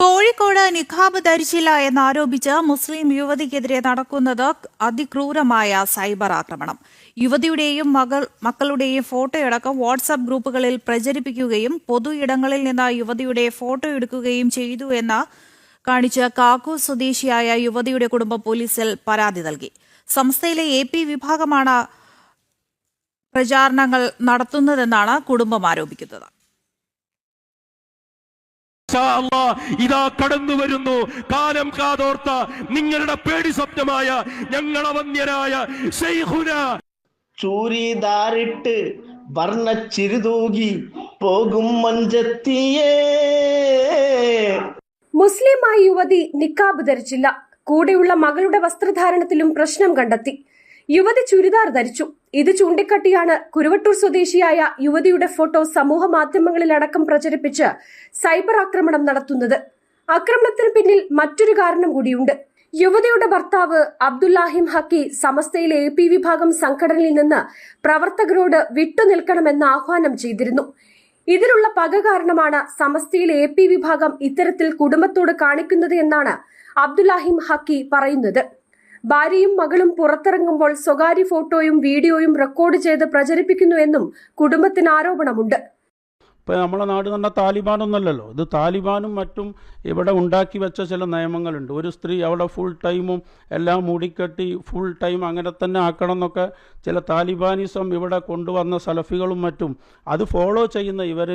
കോഴിക്കോട് നിഖാബ് ധരിച്ചില്ല എന്നാരോപിച്ച് മുസ്ലിം യുവതിക്കെതിരെ നടക്കുന്നത് അതിക്രൂരമായ സൈബർ ആക്രമണം. യുവതിയുടെയും മകൾ മക്കളുടെയും ഫോട്ടോയടക്കം വാട്സാപ്പ് ഗ്രൂപ്പുകളിൽ പ്രചരിപ്പിക്കുകയും പൊതു ഇടങ്ങളിൽ നിന്ന് യുവതിയുടെ ഫോട്ടോ എടുക്കുകയും ചെയ്തു എന്ന് കാണിച്ച് കാക്കു സ്വദേശിയായ യുവതിയുടെ കുടുംബം പോലീസിൽ പരാതി നൽകി. സംസ്ഥയിലെ എ വിഭാഗമാണ് പ്രചാരണങ്ങൾ നടത്തുന്നതെന്നാണ് കുടുംബം ആരോപിക്കുന്നത്. ഇതാ കടന്നു വരുന്നു. കാലം കാതോർത്ത നിങ്ങളുടെ പേടി സ്വപ്നമായ ഞങ്ങളവന്യരായ ശൈഖുന. ചൂരിദാറിട്ട് വർണ ചിരുതൂകി പോകും മഞ്ചത്തിയേ. മുസ്ലിമായ യുവതി നിക്കാബ് ധരിച്ചില്ല. കൂടെയുള്ള മകളുടെ വസ്ത്രധാരണത്തിലും പ്രശ്നം കണ്ടെത്തി. യുവതി ചുരിദാർ ധരിച്ചു. ഇത് ചൂണ്ടിക്കാട്ടിയാണ് കുരുവട്ടൂർ സ്വദേശിയായ യുവതിയുടെ ഫോട്ടോ സമൂഹ മാധ്യമങ്ങളിലടക്കം പ്രചരിപ്പിച്ച് സൈബർ ആക്രമണം നടത്തുന്നത്. ആക്രമണത്തിന് പിന്നിൽ മറ്റൊരു കാരണം കൂടിയുണ്ട്. യുവതിയുടെ ഭർത്താവ് അബ്ദുല്ലാഹിം ഹക്കി സമസ്തയിലെ എ പി വിഭാഗം സംഘടനയിൽ നിന്ന് പ്രവർത്തകരോട് വിട്ടുനിൽക്കണമെന്ന് ആഹ്വാനം ചെയ്തിരുന്നു. ഇതിനുള്ള പക കാരണമാണ് സമസ്തയിലെ എ പി വിഭാഗം ഇത്തരത്തിൽ കുടുംബത്തോട് കാണിക്കുന്നത് എന്നാണ് അബ്ദുല്ലാഹിം ഹക്കി പറയുന്നത്. ഭാര്യയും മകളും പുറത്തിറങ്ങുമ്പോൾ സ്വകാര്യ ഫോട്ടോയും വീഡിയോയും റെക്കോർഡ് ചെയ്ത് പ്രചരിപ്പിക്കുന്നു എന്നും കുടുംബത്തിന് ആരോപണമുണ്ട്. ഇപ്പോൾ നമ്മളെ നാട് തന്നെ താലിബാനൊന്നല്ലല്ലോ. ഇത് താലിബാനും മറ്റും ഇവിടെ ഉണ്ടാക്കി വെച്ച ചില നിയമങ്ങളുണ്ട്. ഒരു സ്ത്രീ അവിടെ ഫുൾ ടൈമും എല്ലാം മൂടിക്കെട്ടി ഫുൾ ടൈം അങ്ങനെ തന്നെ ആക്കണം എന്നൊക്കെ ചില താലിബാനിസം ഇവിടെ കൊണ്ടുവന്ന സലഫികളും മറ്റും. അത് ഫോളോ ചെയ്യുന്ന ഇവർ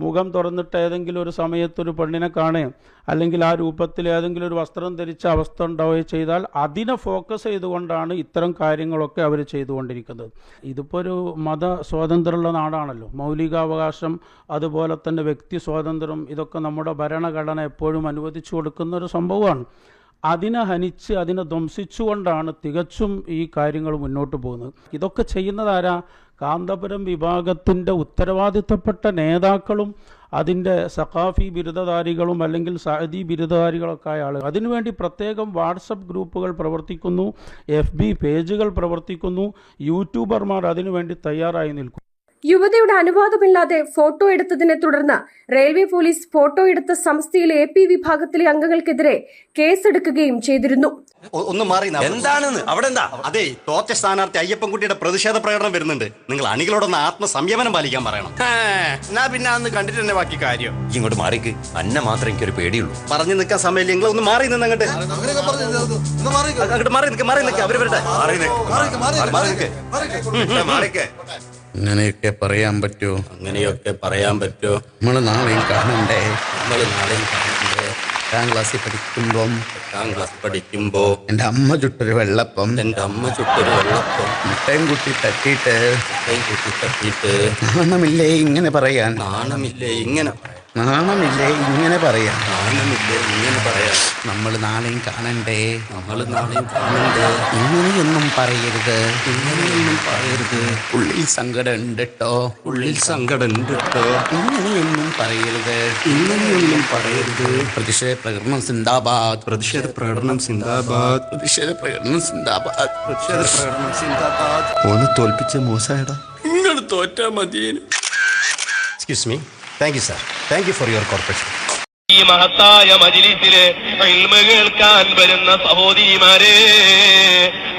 മുഖം തുറന്നിട്ട് ഏതെങ്കിലും ഒരു സമയത്ത് ഒരു പെണ്ണിനെ കാണുകയും അല്ലെങ്കിൽ ആ രൂപത്തിൽ ഏതെങ്കിലും ഒരു വസ്ത്രം ധരിച്ച അവസ്ഥ ഉണ്ടാവുകയും ചെയ്താൽ അതിനെ ഫോക്കസ് ചെയ്തുകൊണ്ടാണ് ഇത്തരം കാര്യങ്ങളൊക്കെ അവർ ചെയ്തുകൊണ്ടിരിക്കുന്നത്. ഇതിപ്പോൾ ഒരു മത സ്വാതന്ത്ര്യമുള്ള നാടാണല്ലോ. മൗലികാവകാശം അതുപോലെ തന്നെ വ്യക്തി സ്വാതന്ത്ര്യം ഇതൊക്കെ നമ്മുടെ ഭരണഘടന എപ്പോഴും അനുവദിച്ചു കൊടുക്കുന്ന ഒരു സംഭവമാണ്. അതിനെ ഹനിച്ച് അതിനെ ധ്വംസിച്ചുകൊണ്ടാണ് തികച്ചും ഈ കാര്യങ്ങൾ മുന്നോട്ട് പോകുന്നത്. ഇതൊക്കെ ചെയ്യുന്നതാരാ? കാന്തപുരം വിഭാഗത്തിന്റെ ഉത്തരവാദിത്തപ്പെട്ട നേതാക്കളും അതിന്റെ സഖാഫി ബിരുദധാരികളും അല്ലെങ്കിൽ സഹദി ബിരുദധാരികളൊക്കെ ആയ ആളുകൾ. അതിനുവേണ്ടി പ്രത്യേകം വാട്സപ്പ് ഗ്രൂപ്പുകൾ പ്രവർത്തിക്കുന്നു എഫ് പേജുകൾ പ്രവർത്തിക്കുന്നു യൂട്യൂബർമാർ അതിനുവേണ്ടി തയ്യാറായി നിൽക്കുന്നു. യുവതിയുടെ അനുവാദമില്ലാതെ ഫോട്ടോ എടുത്തതിനെ തുടർന്ന് റെയിൽവേ പോലീസ് ഫോട്ടോ എടുത്ത സംസ്ഥയിലെ എ പി വിഭാഗത്തിലെ അംഗങ്ങൾക്കെതിരെ കേസെടുക്കുകയും ചെയ്തിരുന്നു. ഒന്ന് മാറി എന്താണെന്ന്? അവിടെ എന്താ? അതെ തോറ്റ സ്ഥാനാർത്ഥി അയ്യപ്പൻകുട്ടിയുടെ പ്രതിഷേധ പ്രകടനം വരുന്നുണ്ട്. നിങ്ങൾ അണികളോടൊന്ന് ആത്മസംയമനം പാലിക്കാൻ പറയണം. എന്നാ പിന്നെ അന്ന് കണ്ടിട്ട് തന്നെ ബാക്കി കാര്യം. ഇങ്ങോട്ട് മാറിക്ക്. അന്നെ മാത്രം എനിക്കൊരു പേടിയുള്ളൂ. പറഞ്ഞു നിൽക്കാൻ സമയമില്ല. നിങ്ങൾ ഒന്ന് മാറി നിന്ന് അങ്ങോട്ട്. അങ്ങോട്ട് മാറി നിൽക്ക് മാറി നിൽക്ക് അവർ വരട്ടെ. മാറി നിൽക്ക് മാറി നിൽക്ക് മാറിക്കേ അങ്ങനെയൊക്കെ പറയാൻ പറ്റുമോ? അങ്ങനെയൊക്കെ പറയാൻ പറ്റുമോ? നമ്മൾ നാളെയും കാണണ്ടേ? നമ്മൾ നാളെയും കാണണ്ടേ? എട്ടാം ക്ലാസ്സിൽ പഠിക്കുമ്പം എട്ടാം ക്ലാസ് പഠിക്കുമ്പോ എന്റെ അമ്മ ചുട്ടൊരു വെള്ളപ്പം. എന്റെ അമ്മ ചുട്ടൊരു വെള്ളപ്പം. മുട്ടയും കുട്ടി തട്ടിയിട്ട് മുട്ടയും കുട്ടി തട്ടിയിട്ട് നാണമില്ലേ ഇങ്ങനെ പറയാൻ? നാണമില്ലേ ഇങ്ങനെ നാണമില്ലേ? ഇങ്ങനെ പറയാം. നാണമില്ലേ? ഇങ്ങനെ പറയാം. നമ്മൾ നാളെയും കാണണ്ടേ? നമ്മൾ നാളെയും കാണണ്ടേ? ഇങ്ങനെയൊന്നും പറയരുത്. ഇങ്ങനെയൊന്നും പറയരുത്. ഉള്ളിൽ സങ്കടം ഉണ്ട് കേട്ടോ ഉള്ളിൽ സങ്കടം ഉണ്ട് കേട്ടോ ഇങ്ങനെയൊന്നും പറയരുത്. ഇങ്ങനെയൊന്നും പറയരുത്. പ്രതിഷേധ പ്രകടനം സിന്ദാബാദ്. പ്രതിഷേധ പ്രകടനം സിന്ദാബാദ്. പ്രതിഷേധ പ്രകടനം സിന്ദാബാദ്. പ്രതിഷേധ പ്രകടനം സിന്ദാബാദ്. ഒന്ന് തോൽപ്പിച്ച മോശമായടാ നിങ്ങൾ തോറ്റാ മതി excuse me thank you sir thank you for your corporation ഈ മഹത്തായ മജിലിസിലെ കേൾക്കാൻ വരുന്ന സഹോദരിമാരെ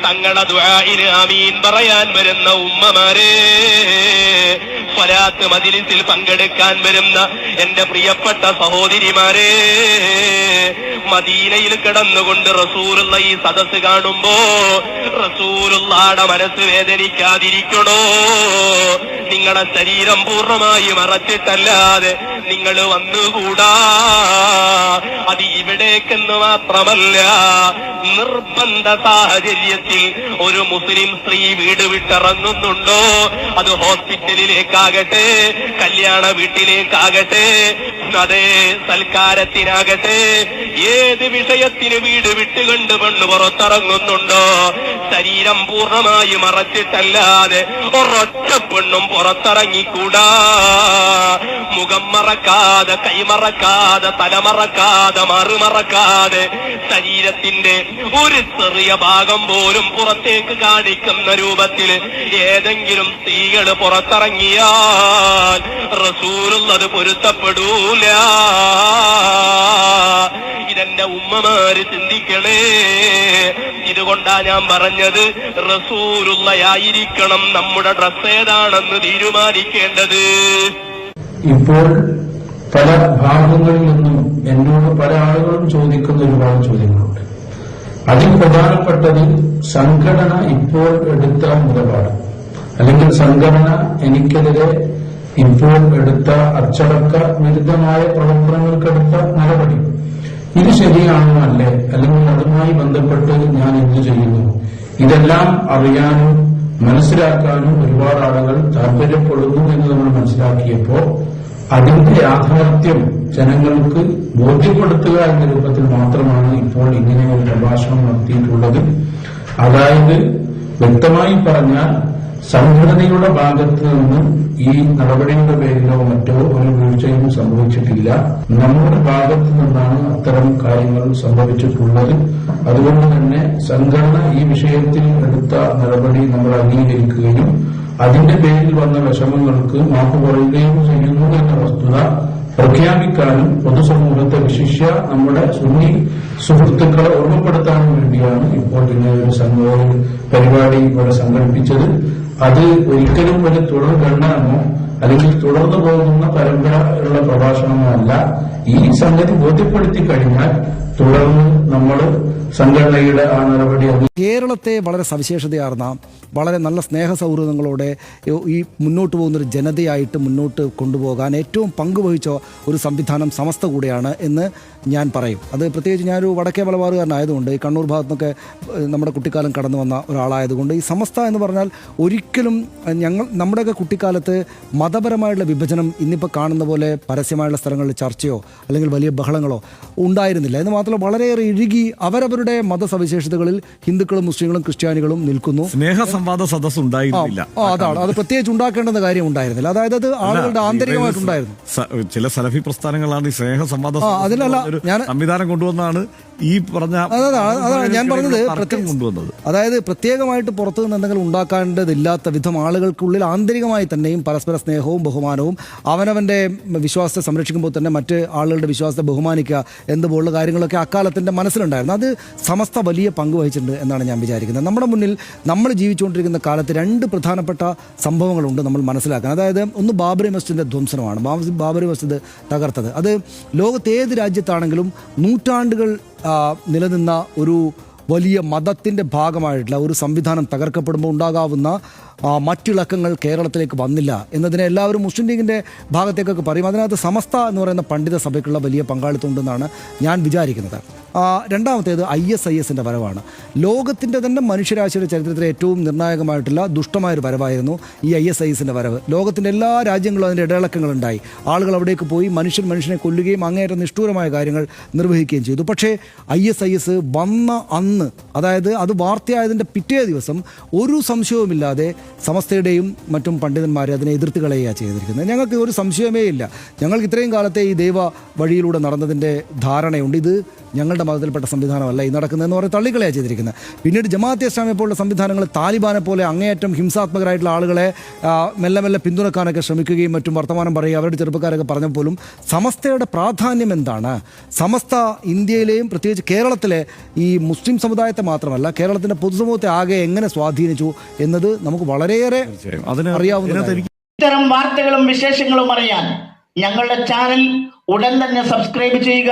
തങ്ങളുടെ ദുആഇന് ആമീൻ പറയാൻ വരുന്ന ഉമ്മമാരെ ഫലാത്ത് മതിലിസിൽ പങ്കെടുക്കാൻ വരുന്ന എന്റെ പ്രിയപ്പെട്ട സഹോദരിമാരെ മദീനയിൽ കിടന്നുകൊണ്ട് റസൂലുള്ള ഈ സദസ് കാണുമ്പോ റസൂലുള്ളാടെ മനസ്സ് വേദനിക്കാതിരിക്കണോ? നിങ്ങളുടെ ശരീരം പൂർണമായി മറച്ചിട്ടല്ലാതെ നിങ്ങൾ വന്നുകൂടാ? അത് ഇവിടേക്കെന്ന് മാത്രമല്ല നിർബന്ധ സാഹചര്യത്തിൽ ഒരു മുസ്ലിം സ്ത്രീ വീട് വിട്ടിറങ്ങുന്നുണ്ടോ? അത് ഹോസ്പിറ്റലിലേക്കാകട്ടെ കല്യാണ വീട്ടിലേക്കാകട്ടെ അതേ സൽക്കാരത്തിനാകട്ടെ ഏത് വിഷയത്തിന് വീട് വിട്ടുകൊണ്ട് പെണ്ണ് പുറത്തിറങ്ങുന്നുണ്ടോ? ശരീരം പൂർണമായി മറച്ചിട്ടല്ലാതെ ഒരൊറ്റ പെണ്ണും പുറത്തിറങ്ങിക്കൂടാ. മുഖം മറക്കാതെ കൈമറക്കാതെ തലമറക്കാതെ മറുമറക്കാതെ ശരീരത്തിന്റെ ഒരു ചെറിയ ഭാഗം പോലും പുറത്തേക്ക് കാണിക്കുന്ന രൂപത്തിൽ ഏതെങ്കിലും സ്ത്രീകൾ പുറത്തിറങ്ങിയാൽ റസൂലുള്ളത് പൊരുത്തപ്പെടൂല. ഇതെന്റെ ഉമ്മമാര് ചിന്തിക്കണേ. ഇതുകൊണ്ടാ ഞാൻ പറഞ്ഞത് റസൂലുള്ളയായിരിക്കണം നമ്മുടെ ഡ്രസ് ഏതാണെന്ന് തീരുമാനിക്കേണ്ടത്. ഇപ്പോൾ പല ഭാഗങ്ങളിൽ നിന്നും എന്നോട് പല ആളുകളും ചോദിക്കുന്ന ഒരുപാട് ചോദ്യങ്ങളുണ്ട്. അതിൽ പ്രധാനപ്പെട്ടത് സംഘടന ഇപ്പോൾ എടുത്ത നിലപാട്. അല്ലെങ്കിൽ സംഘടന എനിക്കെതിരെ ഇപ്പോൾ എടുത്ത അച്ചടക്ക വിരുദ്ധമായ പ്രവർത്തനങ്ങൾക്കെടുത്ത നടപടി. ഇത് ശരിയാണോ അല്ലേ അല്ലെങ്കിൽ അതുമായി ബന്ധപ്പെട്ട് ഞാൻ എന്ത് ചെയ്യുന്നു? ഇതെല്ലാം അറിയാനും മനസ്സിലാക്കാനും ഒരുപാട് ആളുകൾ താല്പര്യപ്പെടുന്നു എന്ന് നമ്മൾ മനസ്സിലാക്കിയപ്പോ അതിന്റെ യാഥാർത്ഥ്യം ജനങ്ങൾക്ക് ബോധ്യപ്പെടുത്തുക എന്ന രൂപത്തിൽ മാത്രമാണ് ഇപ്പോൾ ഇങ്ങനെ ഒരു പ്രഭാഷണം നടത്തിയിട്ടുള്ളത്. അതായത് വ്യക്തമായി പറഞ്ഞാൽ സംഘടനയുടെ ഭാഗത്ത് നിന്ന് ഈ നടപടിയുടെ പേരിലോ മറ്റോ ഒരു വീഴ്ചയും സംഭവിച്ചിട്ടില്ല. നമ്മുടെ ഭാഗത്ത് നിന്നാണ് അത്തരം കാര്യങ്ങൾ സംഭവിച്ചിട്ടുള്ളത്. അതുകൊണ്ട് തന്നെ സംഘടന ഈ വിഷയത്തിൽ എടുത്ത നടപടി നമ്മൾ അംഗീകരിക്കുകയും അതിന്റെ പേരിൽ വന്ന വിഷമങ്ങൾക്ക് മാപ്പ് പറയുകയും ചെയ്യുന്നു എന്ന വസ്തുത പ്രഖ്യാപിക്കാനും പൊതുസമൂഹത്തെ വിശിഷ്യ നമ്മുടെ സുന്നി സുഹൃത്തുക്കളെ ഓർമ്മപ്പെടുത്താനും വേണ്ടിയാണ് ഇപ്പോൾ ഇങ്ങനെ ഒരു പരിപാടി ഇവിടെ സംഘടിപ്പിച്ചത്. അത് ഒരിക്കലും ഒരു തുടർ ഗണ്ണനമോ അല്ലെങ്കിൽ തുടർന്നു പോകുന്ന പരമ്പര ഉള്ള പ്രഭാഷണമോ അല്ല ഈ സംഗതി ബോധ്യപ്പെടുത്തി കഴിഞ്ഞാൽ തുടർന്ന് നമ്മൾ സംഘടനയുടെ ആ നടപടി കേരളത്തെ വളരെ സവിശേഷതയാർന്ന വളരെ നല്ല സ്നേഹ സൗഹൃദങ്ങളോടെ ഈ മുന്നോട്ട് പോകുന്ന ഒരു ജനതയായിട്ട് മുന്നോട്ട് കൊണ്ടുപോകാൻ ഏറ്റവും പങ്കുവഹിച്ച ഒരു സംവിധാനം സമസ്ത കൂടെയാണ് എന്ന് ഞാൻ പറയും. അത് പ്രത്യേകിച്ച് ഞാനൊരു വടക്കേ മലബാറുകാരനായതുകൊണ്ട് ഈ കണ്ണൂർ ഭാഗത്തുനിന്നൊക്കെ നിന്നൊക്കെ നമ്മുടെ കുട്ടിക്കാലം കടന്നു വന്ന ഒരാളായതുകൊണ്ട് ഈ സമസ്ത എന്ന് പറഞ്ഞാൽ ഒരിക്കലും ഞങ്ങൾ നമ്മുടെയൊക്കെ കുട്ടിക്കാലത്ത് മതപരമായുള്ള വിഭജനം ഇന്നിപ്പോൾ കാണുന്ന പോലെ പരസ്യമായുള്ള സ്ഥലങ്ങളിൽ ചർച്ചയോ അല്ലെങ്കിൽ വലിയ ബഹളങ്ങളോ ഉണ്ടായിരുന്നില്ല. എന്ന് മാത്രമല്ല വളരെയേറെ ഇഴുകി അവരവരുടെ മതസവിശേഷതകളിൽ ഹിന്ദുക്കളും മുസ്ലിങ്ങളും ക്രിസ്ത്യാനികളും നിൽക്കുന്നു. സ്നേഹ സംവാദ സദസ് ഉണ്ടായിരുന്നില്ല അതാണ്. അത് പ്രത്യേകിച്ച് ഉണ്ടാക്കേണ്ടെന്ന കാര്യം ഉണ്ടായിരുന്നില്ല അതായത് അത് ആളുകളുടെ ആന്തരികമായിട്ടുണ്ടായിരുന്നു ചില സലഫി പ്രസ്ഥാനങ്ങളാണ് ഈ സ്നേഹ സംവാദ അതിലല്ല, ഞാൻ- സംവിധാനം കൊണ്ടുവന്നാണ് ഈ പറഞ്ഞ അതാണ് ഞാൻ പറഞ്ഞത് പ്രത്യേകം കൊണ്ടുവന്നത്. അതായത് പ്രത്യേകമായിട്ട് പുറത്തു നിന്ന് എന്തെങ്കിലും ഉണ്ടാക്കേണ്ടതില്ലാത്ത വിധം ആളുകൾക്കുള്ളിൽ ആന്തരികമായി തന്നെയും പരസ്പര സ്നേഹവും ബഹുമാനവും അവനവന്റെ വിശ്വാസത്തെ സംരക്ഷിക്കുമ്പോൾ തന്നെ മറ്റ് ആളുകളുടെ വിശ്വാസത്തെ ബഹുമാനിക്കുക എന്തുപോലുള്ള കാര്യങ്ങളൊക്കെ അക്കാലത്തിന്റെ മനസ്സിലുണ്ടായിരുന്നു. അത് സമസ്ത വലിയ പങ്ക് വഹിച്ചിട്ടുണ്ട് എന്നാണ് ഞാൻ വിചാരിക്കുന്നത്. നമ്മുടെ മുന്നിൽ നമ്മൾ ജീവിച്ചുകൊണ്ടിരിക്കുന്ന കാലത്ത് രണ്ട് പ്രധാനപ്പെട്ട സംഭവങ്ങളുണ്ട് നമ്മൾ മനസ്സിലാക്കാൻ. അതായത് ഒന്ന് ബാബറി മസ്ജിദിന്റെ ധ്വംസനമാണ്. ബാബറി മസ്ജിദ് തകർത്തത്. അത് ലോകത്തേത് ഏത് രാജ്യത്താണെങ്കിലും നൂറ്റാണ്ടുകൾ നിലനിന്ന ഒരു വലിയ മതത്തിന്റെ ഭാഗമായിട്ടുള്ള ഒരു സംവിധാനം തകർക്കപ്പെടുമ്പോൾ ഉണ്ടാകാവുന്ന മറ്റിളക്കങ്ങൾ കേരളത്തിലേക്ക് വന്നില്ല എന്നതിനെ എല്ലാവരും മുസ്ലിം ലീഗിന്റെ ഭാഗത്തേക്കൊക്കെ പറയും. അതിനകത്ത് സമസ്ത എന്ന് പറയുന്ന പണ്ഡിത സഭയ്ക്കുള്ള വലിയ പങ്കാളിത്തം ഉണ്ടെന്നാണ് ഞാൻ വിചാരിക്കുന്നത്. രണ്ടാമത്തേത് ഐ എസ് ഐ എസിന്റെ വരവാണ്. ലോകത്തിന്റെ തന്നെ മനുഷ്യരാശിയുടെ ചരിത്രത്തിലെ ഏറ്റവും നിർണായകമായിട്ടുള്ള ദുഷ്ടമായൊരു വരവായിരുന്നു ഈ ഐ എസ് ഐ എസിന്റെ വരവ്. ലോകത്തിന്റെ എല്ലാ രാജ്യങ്ങളും അതിന്റെ ഇടയിളക്കങ്ങളുണ്ടായി. ആളുകൾ അവിടേക്ക് പോയി മനുഷ്യൻ മനുഷ്യനെ കൊല്ലുകയും അങ്ങേയറ്റം നിഷ്ഠൂരമായ കാര്യങ്ങൾ നിർവഹിക്കുകയും ചെയ്തു. പക്ഷേ ഐ എസ് ഐ എസ് വന്ന അന്ന് അതായത് അത് വാർത്തയായതിന്റെ പിറ്റേ ദിവസം ഒരു സംശയവുമില്ലാതെ സമസ്തയുടെയും മറ്റും പണ്ഡിതന്മാർ അതിനെ എതിർത്ത് കളയുകയാണ് ചെയ്തിരിക്കുന്നത്. ഞങ്ങൾക്ക് ഒരു സംശയമേ ഇല്ല. ഞങ്ങൾക്ക് ഇത്രയും കാലത്തെ ഈ ദൈവ വഴിയിലൂടെ നടന്നതിന്റെ ധാരണയുണ്ട്. ഇത് ഞങ്ങളുടെ മതത്തിൽപ്പെട്ട സംവിധാനമല്ല ഈ നടക്കുന്നതെന്ന് പറഞ്ഞ് തള്ളിക്കളയാണ് ചെയ്തിരിക്കുന്നത്. പിന്നീട് ജമാഅത്തെ ഇസ്ലാമിയെ പോലുള്ള സംവിധാനങ്ങൾ താലിബാനെ പോലെ അങ്ങേയറ്റം ഹിംസാത്മകരായിട്ടുള്ള ആളുകളെ മെല്ലെ മെല്ലെ പിന്തുണക്കാനൊക്കെ ശ്രമിക്കുകയും മറ്റും വർത്തമാനം പറയുക അവരുടെ ചെറുപ്പക്കാരൊക്കെ പറഞ്ഞപ്പോലും സമസ്തയുടെ പ്രാധാന്യം എന്താണ്? സമസ്ത ഇന്ത്യയിലെയും പ്രത്യേകിച്ച് കേരളത്തിലെ ഈ മുസ്ലിം സമുദായത്തെ മാത്രമല്ല കേരളത്തിന്റെ പൊതുസമൂഹത്തെ ആകെ എങ്ങനെ സ്വാധീനിച്ചു എന്നത് നമുക്ക് വളരെയേറെ അതിന് അറിയാവുന്ന ഇത്തരം വാർത്തകളും വിശേഷങ്ങളും അറിയാൻ ഞങ്ങളുടെ ചാനൽ ഉടൻ തന്നെ സബ്സ്ക്രൈബ് ചെയ്യുക.